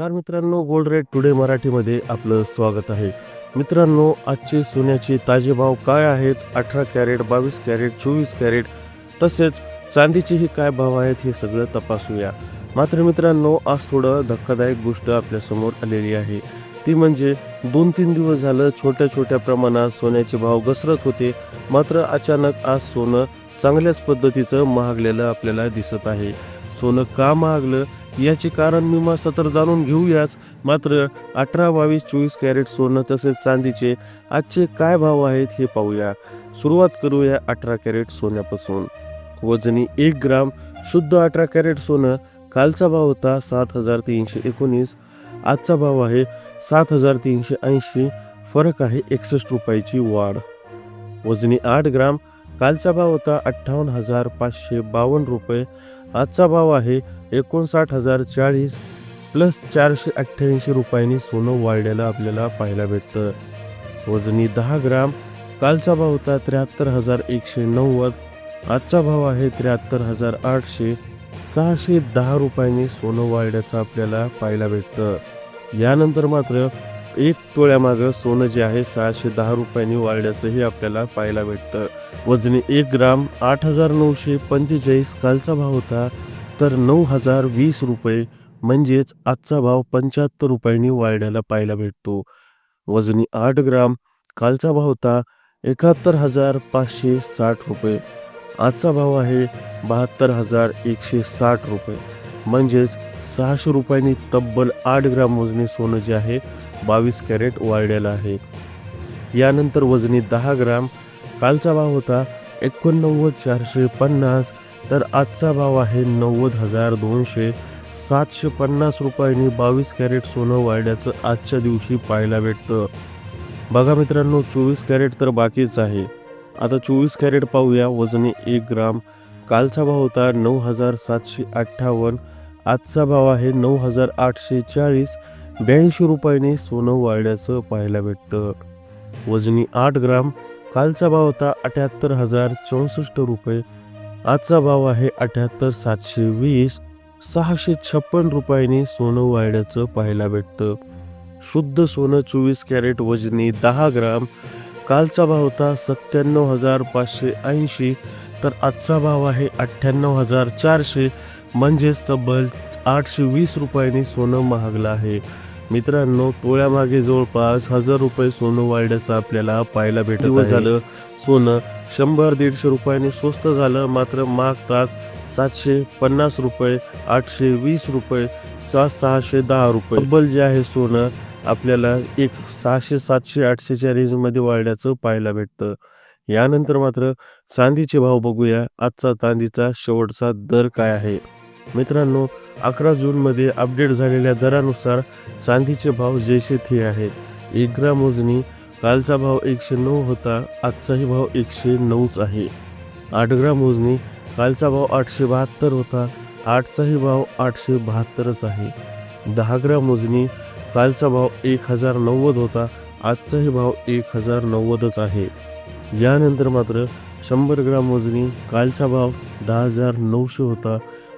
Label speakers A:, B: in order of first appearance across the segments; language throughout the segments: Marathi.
A: नमस्कार मित्रांनो गोल्ड रेट टुडे मराठीमध्ये आपलं स्वागत आहे. मित्रांनो आजचे सोन्याचे ताजे भाव काय आहेत? अठरा कॅरेट बावीस कॅरेट चोवीस कॅरेट तसेच चांदीचेही काय भाव आहेत हे सगळं तपासूया. मात्र मित्रांनो आज थोडं धक्कादायक गोष्ट आपल्यासमोर आलेली आहे. ती म्हणजे दोन तीन दिवस झालं छोट्या छोट्या प्रमाणात सोन्याचे भाव घसरत होते. मात्र अचानक आज सोनं चांगल्याच पद्धतीचं महागलेलं आपल्याला दिसत आहे. सोनं का महागलं? याचे कारण मीमांसा तर जाणून घेऊयाच. मात्र अठरा बावीस चोवीस कॅरेट सोनं तसेच चांदीचे आजचे काय भाव आहेत हे पाहूया. सुरुवात करूया अठरा कॅरेट सोन्यापासून. वजनी एक ग्राम शुद्ध अठरा कॅरेट सोनं. कालचा भाव होता सात हजार तीनशे एकोणीस. आजचा भाव आहे सात हजार तीनशे ऐंशी. फरक आहे एकसष्ट रुपयाची वाढ. वजनी आठ ग्राम कालचा भाव होता अठ्ठावन्न हजार पाचशे बावन्न रुपये. आजचा भाव आहे एकोणसाठ हजार चाळीस प्लस चारशे अठ्ठ्याऐंशी रुपयांनी सोनं वाढलेलं आपल्याला पाहायला भेटतं. वजनी दहा ग्राम कालचा भाव होता त्र्याहत्तर हजार एकशे नव्वद आजचा भाव आहे त्र्याहत्तर हजार आठशे सहाशे दहा रुपयांनी सोनं वाढल्याचं आपल्याला पाहायला भेटतं. यानंतर मात्र एक तोळ्यामागं सोनं जे आहे सहाशे दहा रुपयांनी वाढल्याचंही आपल्याला पाहायला भेटतं. वजनी एक ग्राम आठ हजार नऊशे पंचेचाळीस कालचा भाव होता तर नऊ हजार वीस रुपये म्हणजेच आजचा भाव पंच्याहत्तर रुपयांनी वाढल्याला पाहायला भेटतो. वजनी आठ ग्राम कालचा भाव होता एकाहत्तर हजार पाचशे साठ रुपये. आजचा भाव आहे बहात्तर हजार एकशे साठ रुपये. म्हणजेच सहाशे रुपयांनी तब्बल आठ ग्राम वजनी सोनं जे आहे बावीस कॅरेट वाढलेलं आहे. यानंतर वजनी दहा ग्राम कालचा भाव होता एकोणनव्वद चारशे पन्नास तर आजचा भाव आहे नव्वद हजार दोनशे सातशे पन्नास रुपयांनी बावीस कॅरेट सोनं वाढल्याचं आजच्या दिवशी पाहायला भेटतं. बघा मित्रांनो चोवीस कॅरेट तर बाकीच आहे. आता चोवीस कॅरेट पाहूया वजनी एक ग्राम कालचा भाव होता नऊ हजार सातशे अठ्ठावन्न आजचा भाव आहे नऊ हजार आठशे चाळीस. ब्याऐंशी रुपयाने सोनं वाढल्याचं पाहायला भेटतं. वजनी आठ ग्राम. कालचा भाव होता अठ्याहत्तर हजार चौसष्ट रुपये. आजचा भाव आहे अठ्याहत्तर सातशे वीस. सहाशे छप्पन रुपयाने सोनं वाढल्याचं पाहायला भेटतं. शुद्ध सोनं चोवीस कॅरेट वजनी दहा ग्राम. कालचा भाव होता सत्त्याण्णव हजार पाचशे ऐंशी तर आजचा भाव आहे अठ्ठ्याण्णव हजार चारशे. म्हणजेच तब्बल आठशे वीस रुपयांनी सोनं महागलं आहे. मित्रांनो तोळ्यामागे जवळपास हजार रुपये सोनं वाढल्याचं आपल्याला पाहायला भेटत
B: दिवस
A: झालं. सोनं शंभर दीडशे रुपयांनी स्वस्त झालं मात्र मागताच सातशे पन्नास रुपये आठशे वीस रुपये चा सहाशे दहा रुपये. तब्बल जे आहे सोनं आपल्याला एक सहाशे सातशे आठशेच्या रेंजमध्ये वाढल्याचं पाहायला भेटतं. यानंतर मात्र चांदीचे भाव बघूया. आजचा चांदीचा शेवटचा दर काय आहे? मित्रांनो अकरा जूनमध्ये अपडेट झालेल्या दरानुसार चांदीचे भाव जैसे थे आहेत. एक ग्राम मोजणी कालचा भाव एकशे नऊ होता आजचाही भाव एकशे नऊच आहे. आठ ग्राम मोजणी कालचा भाव आठशे बहात्तर होता आठचाही भाव आठशे बहात्तरच आहे. दहा ग्राम मोजणी कालचा भाव एक हजार नव्वद होता आजचाही भाव एक हजार नव्वदच आहे. यानंतर मात्र शंभर ग्राम मोजणी कालचा भाव दहा हजार नऊशे होता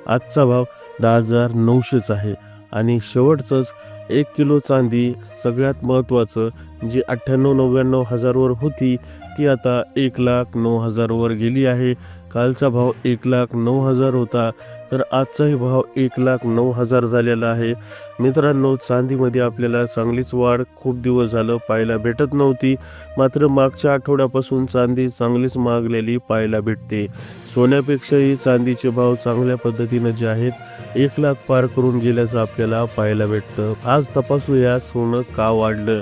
A: आजचा भाव दहा हजार नऊशेच आहे. आणि शेवटचंच एक किलो चांदी सगळ्यात महत्त्वाचं जी अठ्ठ्याण्णव नव्याण्णव हजारवर होती ती आता एक लाख नऊ हजारवर गेली आहे. कालचा भाव एक लाख नऊ हजार होता तर आजचाही भाव एक लाख नऊ हजार झालेला आहे. मित्रांनो चांदीमध्ये आपल्याला चांगलीच वाढ खूप दिवस झालं पाहायला भेटत नव्हती. मात्र मागच्या आठवड्यापासून चांदी चांगलीच मागलेली पाहायला भेटते. सोन्यापेक्षाही चांदीचे भाव चांगल्या पद्धतीनं जे आहेत एक लाख पार करून गेल्याचं आपल्याला पाहायला भेटतं. आज तपासूया सोनं का वाढलं.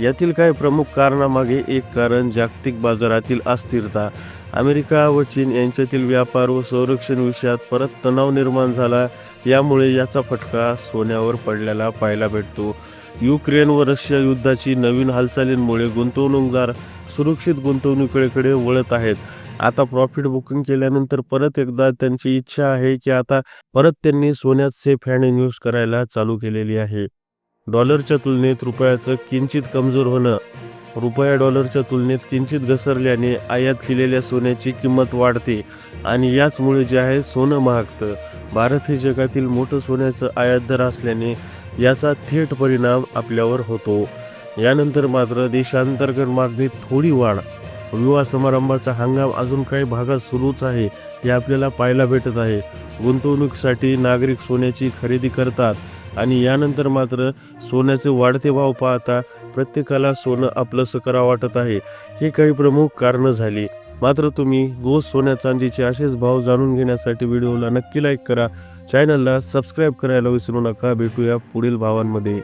A: यातील काही प्रमुख कारणामागे एक कारण जागतिक बाजारातील अस्थिरता. अमेरिका व चीन यांच्यातील व्यापार व संरक्षण विषयात परत तणाव निर्माण झाला यामुळे याचा फटका सोन्यावर पडलेला पाहायला भेटतो. युक्रेन व रशिया युद्धाची नवीन हालचालींमुळे गुंतवणूकदार सुरक्षित गुंतवणुकीकडे वळत आहेत. आता प्रॉफिट बुकिंग केल्यानंतर परत एकदा त्यांची इच्छा आहे की आता परत त्यांनी सोन्यात सेफ हँड इन्व्हेस्ट करायला चालू केलेली आहे. डॉलरच्या तुलनेत रुपयाचं किंचित कमजोर होणं रुपया डॉलरच्या तुलनेत किंचित घसरल्याने आयात केलेल्या सोन्याची किंमत वाढते आणि याचमुळे जे आहे सोनं महागतं. भारत हे जगातील मोठं सोन्याचं आयातदार असल्याने याचा थेट परिणाम आपल्यावर होतो. यानंतर मात्र देशांतर्गत मागणीत थोडी वाढ. विवाह समारंभाचा हंगाम अजून काही भागात सुरूच आहे हे आपल्याला पाहायला भेटत आहे. गुंतवणुकीसाठी नागरिक सोन्याची खरेदी करतात. आणि यानंतर मात्र सोन्याचे वाढते भाव पाहता प्रत्येकाला सोनं आपलंसं करा वाटत आहे. ही काही प्रमुख कारणं झाली. मात्र तुम्ही गोस सोन्या चांदीचे असेच भाव जाणून घेण्यासाठी व्हिडिओला नक्की लाईक करा. चॅनलला सबस्क्राईब करायला विसरू नका. भेटूया पुढील भावांमध्ये.